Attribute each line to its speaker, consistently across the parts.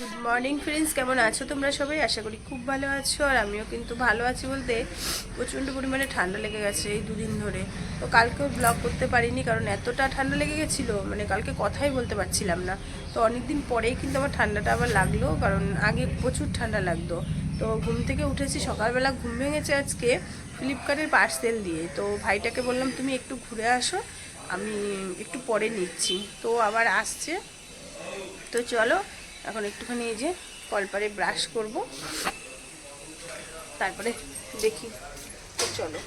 Speaker 1: Good morning friends কেমন আছো তোমরা সবাই? আশা করি খুব ভালো আছো, আর আমিও কিন্তু ভালো আছি বলতে প্রচণ্ড পরিমাণে ঠান্ডা লেগে গেছে এই দুদিন ধরে। তো কালকেও ব্লগ করতে পারিনি, কারণ এতটা ঠান্ডা লেগে গেছিল মানে কালকে কথাই বলতে পারছিলাম না। তো অনেক দিন পরেই কিন্তু আমার ঠান্ডাটা আবার লাগল, কারণ আগে প্রচুর ঠান্ডা লাগতো। তো ঘুম থেকে উঠেছি, সকালবেলা ঘুম ভেঙেছে আজকে ফ্লিপকার্টের পার্সেল দিয়ে। তো ভাইটাকে বললাম, তুমি একটু ঘুরে আসো, আমি একটু পরে নিচ্ছি। তো আবার আসছে। তো চলো এখন একটুখানি এই যে কলপারে ব্রাশ করব। তারপরে দেখি। চলো।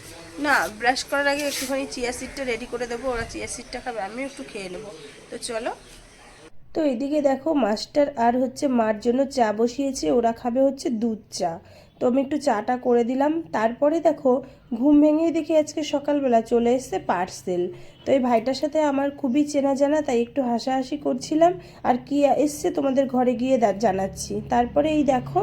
Speaker 1: না, ব্রাশ করার আগে একটুখানি চিয়া সিডটা রেডি করে দেবো, ওরা চিয়া সিডটা খাবে, আমিও একটু খেয়ে নেব। তো চলো। তো এদিকে দেখো, মাস্টার আর হচ্ছে মার জন্য চা বসিয়েছে, ওরা খাবে হচ্ছে দুধ চা। তো আমি একটু চাটা করে দিলাম। তারপরে দেখো ঘুম ভেঙেই দেখি আজকে সকালবেলা চলে এসছে পার্সেল। তো এই ভাইটার সাথে আমার খুবই চেনা জানা তাই একটু হাসাহাসি করছিলাম। আর কি এসছে তোমাদের ঘরে গিয়ে জানাচ্ছি। তারপরে এই দেখো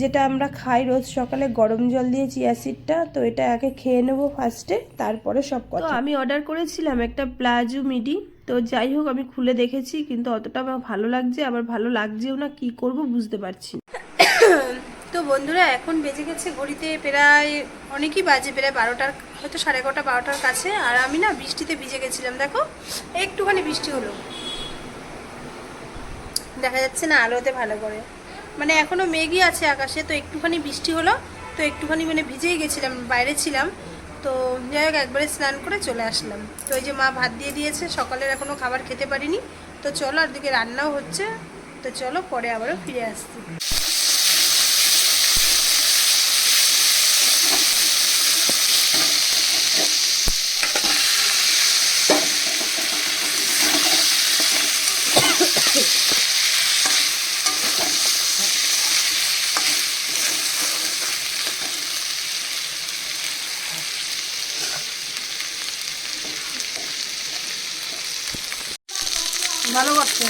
Speaker 1: যেটা আমরা খাই রোজ সকালে গরম জল দিয়ে চিয়া সিডটা তো এটা আগে খেয়ে নেব ফার্স্টে তারপরে সব কথা। আমি অর্ডার করেছিলাম একটা প্লাজো মিডি তো যাই হোক আমি খুলে দেখেছি কিন্তু অতটা আমার ভালো লাগছে আবার ভালো লাগছেও না কি করব বুঝতে পারছি। তো বন্ধুরা, এখন বেজে গেছে ঘড়িতে প্রায় অনেকই বাজে, প্রায় বারোটার, হয়তো সাড়ে এগারোটা, বারোটার কাছে। আর আমি না বৃষ্টিতে ভিজে গেছিলাম, দেখো। একটুখানি বৃষ্টি হলো। দেখা যাচ্ছে না আলোতে ভালো করে। মানে এখনও মেঘই আছে আকাশে, তো একটুখানি বৃষ্টি হলো। তো একটুখানি মানে ভিজেই গেছিলাম, বাইরে ছিলাম। তো যাই হোক, একবারে স্নান করে চলে আসলাম। তো এই যে মা ভাত দিয়ে দিয়েছে, সকালের এখনও খাবার খেতে পারিনি। তো চলো, আর দিকে রান্নাও হচ্ছে। তো চলো, পরে আবারও ফিরে আসছি। ভালো করছে।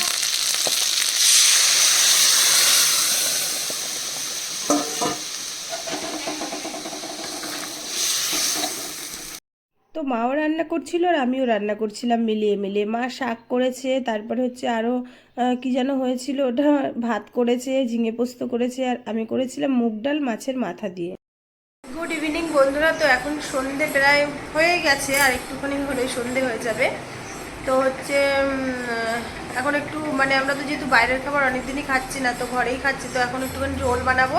Speaker 1: তো মাও রান্না করছিল আর আমিও রান্না করছিলাম মিলিয়ে মিলিয়ে। মা শাক করেছে তারপরে হচ্ছে আরও কি যেন হয়েছিল ওটা ভাত করেছে ঝিঙে পোস্ত করেছে আর আমি করেছিলাম মুগ ডাল মাছের মাথা দিয়ে। গুড ইভিনিং বন্ধুরা তো এখন সন্ধে প্রায় হয়ে গেছে আর একটুখানি হলেই সন্ধে হয়ে যাবে। তো হচ্ছে এখন একটু মানে আমরা তো যেহেতু বাইরের খাবার অনেকদিনই খাচ্ছি না, তো ঘরেই খাচ্ছি, তো এখন একটুখানি রোল বানাবো।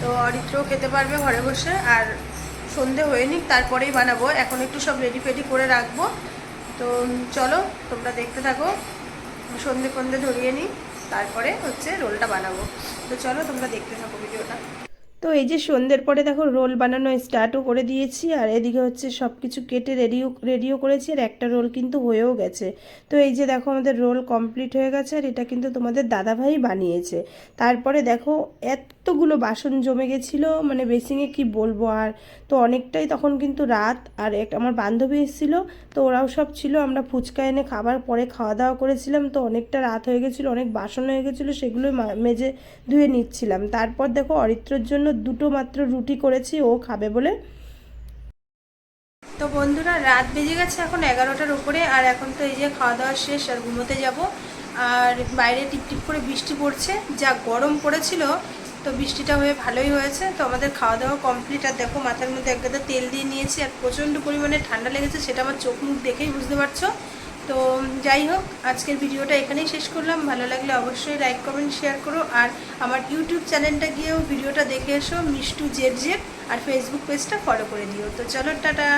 Speaker 1: তো অরিত্রও খেতে পারবে ঘরে বসে, আর সন্ধে হয়ে নিক, তারপরেই বানাবো। এখন একটু সব রেডি ফেডি করে রাখব। তো চলো, তোমরা দেখতে থাকো। সন্ধে ফন্ধে ধরিয়ে নিই, তারপরে হচ্ছে রোলটা বানাবো। তো চলো, তোমরা দেখতে থাকো ভিডিওটা। তো এই যে সন্ধ্যের পরে দেখো রোল বানানো স্টার্টও করে দিয়েছি, আর এদিকে হচ্ছে সব কিছু কেটে রেডিও রেডিও করেছি, আর একটা রোল কিন্তু হয়েও গেছে। তো এই যে দেখো আমাদের রোল কমপ্লিট হয়ে গেছে, আর এটা কিন্তু তোমাদের দাদাভাই বানিয়েছে। তারপরে দেখো এতগুলো বাসন জমে গেছিল মানে বেসিংয়ে কি বলব আর। তো অনেকটাই তখন কিন্তু রাত, আর এক, আমার বান্ধবী এসেছিল, তো ওরাও সব ছিল, আমরা ফুচকা এনে খাবার পরে খাওয়া দাওয়া করেছিলাম, তো অনেকটা রাত হয়ে গেছিল, অনেক বাসন হয়ে গেছিল, সেগুলোই মা- মেজে ধুয়ে নিচ্ছিলাম। তারপর দেখো অরিত্রর জন্য দুটো মাত্র রুটি করেছি, ও খাবে বলে। তো বন্ধুরা, রাত বেজে গেছে এখন এগারোটার উপরে, আর এখন তো এই যে খাওয়া দাওয়া শেষ আর ঘুমোতে যাব। আর বাইরে টিপটিপ করে বৃষ্টি পড়ছে, যা গরম পড়েছিল, তো বৃষ্টিটা হয়ে ভালোই হয়েছে। তো আমাদের খাওয়া দাওয়া কমপ্লিট আর দেখো মাথার মধ্যে এক গাদা তেল দিয়ে নিয়েছি, আর প্রচণ্ড পরিমাণে ঠান্ডা লেগেছে, সেটা আমার চোখ মুখ দেখেই বুঝতে পারছ। তো যাই হোক, আজকের ভিডিওটা এখানেই শেষ করলাম। ভালো লাগলে অবশ্যই লাইক কমেন্ট শেয়ার করো। আর আমার ইউটিউব চ্যানেলটা গিয়েও ভিডিওটা দেখে এসো, মিষ্টু জেড জেড, আর ফেসবুক পেজটা ফলো করে দিও। তো চলো, টাটা!